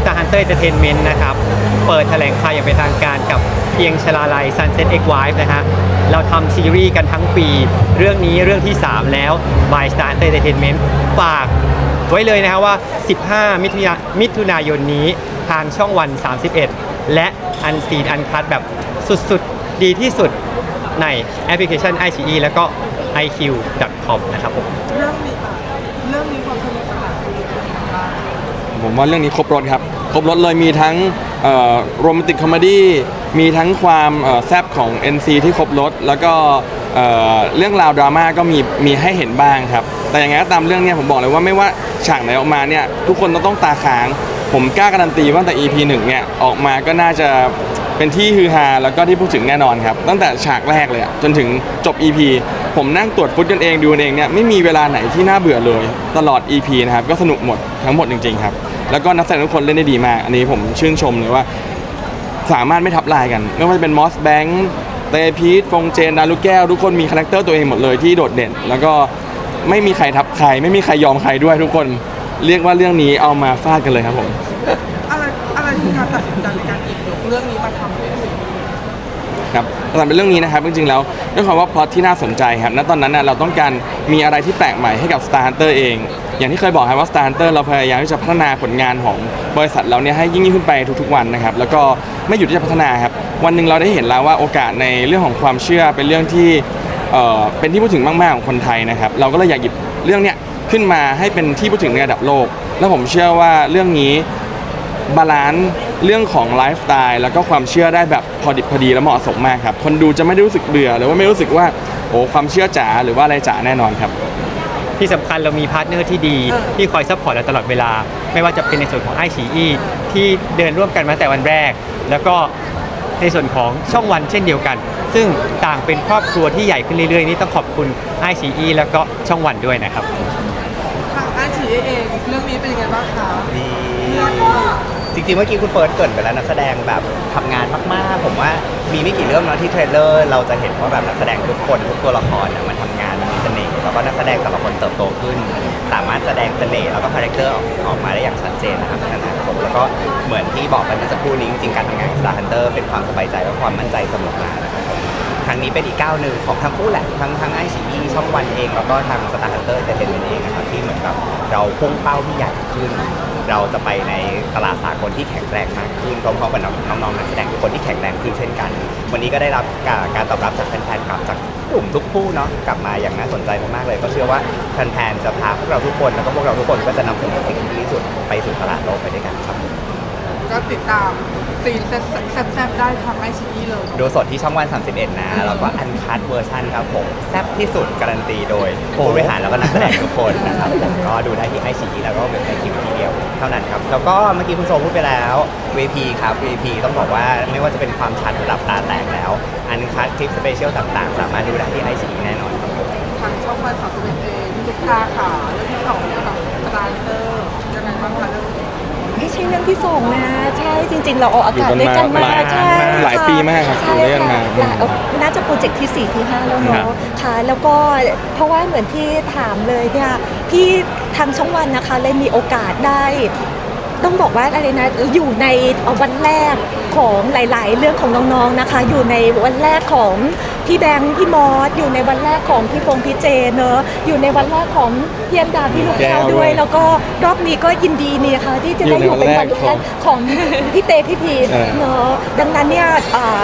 Star Hunter Entertainment นะครับ เปิดแถลงข่าวอย่างเป็นทางการกับเพียงชลาลัย Sunset X Wife นะฮะ เราทำซีรีส์กันทั้งปี เรื่องนี้เรื่องที่ 3 แล้ว by Star Hunter Entertainment ฝากไว้เลยนะฮะว่า 15 มิถุนายมิถุนายนนี้ทางช่องวัน 31 และอันซีนอันคัดแบบสุดๆ ดีที่สุดในแอปพลิเคชัน iQIYI แล้วก็ iq.com นะครับผม เรื่องนี้เรื่องนี้ความสนุกสนานเป็นยังไงบ้าง ผมว่าเรื่องนี้ครบรถครับ ครบรถเลยมีทั้งโรแมนติกคอมเมดี้มีทั้งความแซบของ NC ที่ครบรถแล้วก็เรื่องราวดราม่าก็มีมีให้เห็นบ้างครับ แต่อย่างไงก็ตามเรื่องเนี้ยผมบอกเลยว่าไม่ว่าฉากไหนออกมาเนี่ยทุกคนต้องต้องตาค้าง ผมกล้าการันตีว่าตั้งแต่ EP 1เนี่ยออกมาก็น่าจะเป็นที่ฮือฮาแล้วก็ที่พูดถึงแน่นอนครับ ตั้งแต่ฉากแรกเลยจนถึงจบ EP ผมนั่งตรวจฟุตกันเองดูกันเองเนี่ยไม่มีเวลาไหนที่น่าเบื่อเลย ตลอด EP นะครับก็สนุกหมดทั้งหมดจริงๆครับ แล้วก็นักแสดงทุกคนเล่นได้ดีมาก อันนี้ผมชื่นชมเลยว่า สามารถไม่ทับลายกัน ไม่ว่าจะเป็นมอสแบงค์เตพีทฟงเจนดารุแก้ว ทุกคนมีคาแรคเตอร์ตัวเองหมดเลยที่โดดเด่น แล้วก็ไม่มีใครทับใคร ไม่มีใครยอมใครด้วยทุกคน เรียกว่าเรื่องนี้เอามาฟาดกันเลยครับผม อะไรอะไรคือการตัดสินใจในการหยิบยกเรื่องนี้มาทำเป็นซีรีส์ ครับสำหรับเป็นเรื่องนี้นะครับจริงๆแล้วด้วยความว่าพล็อตที่น่าสนใจครับณตอนนั้นน่ะเราต้องการมีอะไรที่แปลกใหม่ให้กับ Star Hunter เอง อย่างที่เคยบอกครับว่า Star Hunter เราพยายามที่จะพัฒนาผลงานของบริษัทเราเนี่ยให้ยิ่งขึ้นไปทุกๆวันนะครับแล้วก็ไม่หยุดที่จะพัฒนาครับวันหนึ่งเราได้เห็นแล้วว่าโอกาสในเรื่องของความเชื่อเป็นเรื่องที่เอ่อเป็นที่พูดถึงมากๆของคนไทยนะครับเราก็เลยอยากหยิบเรื่องเนี้ยขึ้นมาให้เป็นที่พูดถึงในระดับโลก แล้วผมเชื่อว่าเรื่องนี้บาลานซ์ เรื่องของไลฟ์สไตล์แล้วก็ความเชื่อได้แบบพอดิบพอดีและเหมาะสมมากครับ คนดูจะไม่ได้รู้สึกเบื่อหรือว่าไม่รู้สึกว่าโอ้ความเชื่อจ๋าหรือว่าอะไรจ๋าแน่นอนครับที่สำคัญเรามีพาร์ทเนอร์ที่ดีที่คอยซัพพอร์ตเราตลอดเวลา ไม่ว่าจะเป็นในส่วนของไอชีอีที่เดินร่วมกันมาแต่วันแรก แล้วก็ในส่วนของช่องวันเช่นเดียวกัน ซึ่งต่างเป็นครอบครัวที่ใหญ่ขึ้นเรื่อยๆ นี่ต้องขอบคุณไอชีอีแล้วก็ช่องวันด้วยนะครับ ทางอาชีเองเรื่องนี้เป็นยังไงบ้างคะ ดีจ ริงๆเมื่อกี้คุณเฟิร์สเกรินไปแล้วนักแสดงแบบทำงานมากๆ ผมว่ามีไม่กี่เรื่องเนาะที่เทรลเลอร์เราจะเห็นว่าแบบนักแสดงทุกคนทุกตัวละครน่ะมันทำงานมันมีเสน่ห์แล้วก็นักแสดงแต่ละคนเติบโตขึ้น สามารถแสดงเสน่ห์แล้วก็คาแรคเตอร์ออกมาได้อย่างชัดเจนนะครับในอนาคตแล้วก็เหมือนที่บอกไปเมื่อสักครู่นี้จริงๆการทำงานของ Star Hunter เป็นความสบายใจและความมั่นใจเสมอมานะครับผมครั้งนี้เป็นอีกก้าวหนึ่งของทั้งคู่แหละทั้งทั้งไอซีช่องวันเองแล้วก็ทางสตาร์ฮันเตอร์เจเทนเมนเองนะครับที่เหมือนกับเราพุ่งเป้าที่ใหญ่ขึ้น เราจะไปในตลาดสากลที่แข็งแรงมากขึ้นพร้อมๆกับน้องๆนักแสดงทุกคนที่แข็งแรงขึ้นเช่นกัน วันนี้ก็ได้รับการการตอบรับจากแฟนๆกลับจากกลุ่มทุกคู่เนาะกลับมาอย่างน่าสนใจมากๆเลย ก็เชื่อว่าแฟนๆจะพาพวกเราทุกคนแล้วก็พวกเราทุกคนก็จะนำเสนอสิ่งที่ดีที่สุดไปสู่ตลาดโลกไปด้วยกันครับก็ติดตามตีนแซ่บๆได้ทางไอชีเลยดูสดที่ช่องวัน 31 นะ แล้วก็อันคัดเวอร์ชันครับผม แซ่บที่สุดการันตีโดยผู้บริหารแล้วก็นักแสดงทุกคนนะครับผมก็ดูได้ที่ไอชีแล้วก็เป็นไอคิวทีเดียว เท่านั้นครับ แล้วก็เมื่อกี้คุณโซพูดไปแล้ว VP ครับ VP ต้องบอกว่าไม่ว่าจะเป็นความชัดระดับตาแตกแล้ว อันคัดคลิปสเปเชียลต่างๆ สามารถดูได้ที่ไอชีแน่นอนครับผมทางช่องวันสามสิบเอ็ดเองทุกท่าค่ะเรื่องที่สองกับสตาร์เตอร์ยังไงบ้างคะเรื่องนี้ไม่ใช่เรื่องที่สองนะ ใช่จริง ๆ เราออกอากาศด้วยกันมาอยู่กันมาใช่หลายปีมากครับใช่อยู่ด้วยกันมาหลายเอ่อน่าจะโปรเจกต์ที่ 4 ที่ 5 แล้วครัเนาะบค่ะแล้วก็เพราะว่าเหมือนที่ถามเลยเนี่ยพี่ ทางช่องวันนะคะเลยมีโอกาสได้ ต้องบอกว่าอะไรนะอยู่ในวันแรกของหลาย ๆ เรื่องของน้อง ๆ นะคะ อยู่ในวันแรกของพี่แบงค์พี่มอสอยู่ในวันแรกของพี่ฟงพี่เจเนอะอยู่ในวันแรกของพี่อันดาพี่ลูกแก้วด้วย แล้วก็รอบนี้ก็ยินดีเนี่ยค่ะที่จะได้อยู่เป็นวันแรกของพี่เตพี่พีทเออเนอะดังนั้นเนี่ยอ่า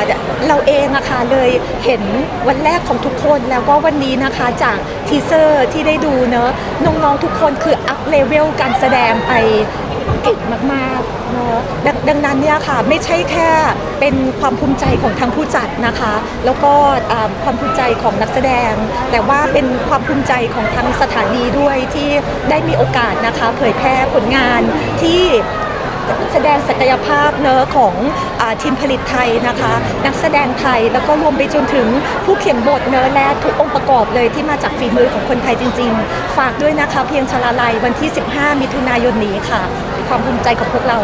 เราเองอะค่ะเลยเห็นวันแรกของทุกคนแล้วก็วันนี้นะคะจากทีเซอร์ที่ได้ดูเนอะน้อง ๆ ทุกคนคืออัพเลเวลการแสดงไป เก่งมากๆเนาะดดังนั้นเนี่ยค่ะไม่ใช่แค่เป็นความภูมิใจของทางผู้จัดนะคะ แล้วก็ความภูมิใจของนักแสดง แต่ว่าเป็นความภูมิใจของทางสถานีด้วยที่ได้มีโอกาสนะคะเผยแพร่ผลงานที่ แสดงศักยภาพเนอะของอทีมผลิตไทยนะคะ นักแสดงไทยแล้วก็รวมไปจนถึงผู้เขียนบทเนอะและทุกองค์ประกอบเลยที่มาจากฝีมือของคนไทยจริง ๆ ฝากด้วยนะคะเพียงชลาลัยวันที่ 15 มิถุนายนนี้ค่ะ ความภูมิใจของพวกเรา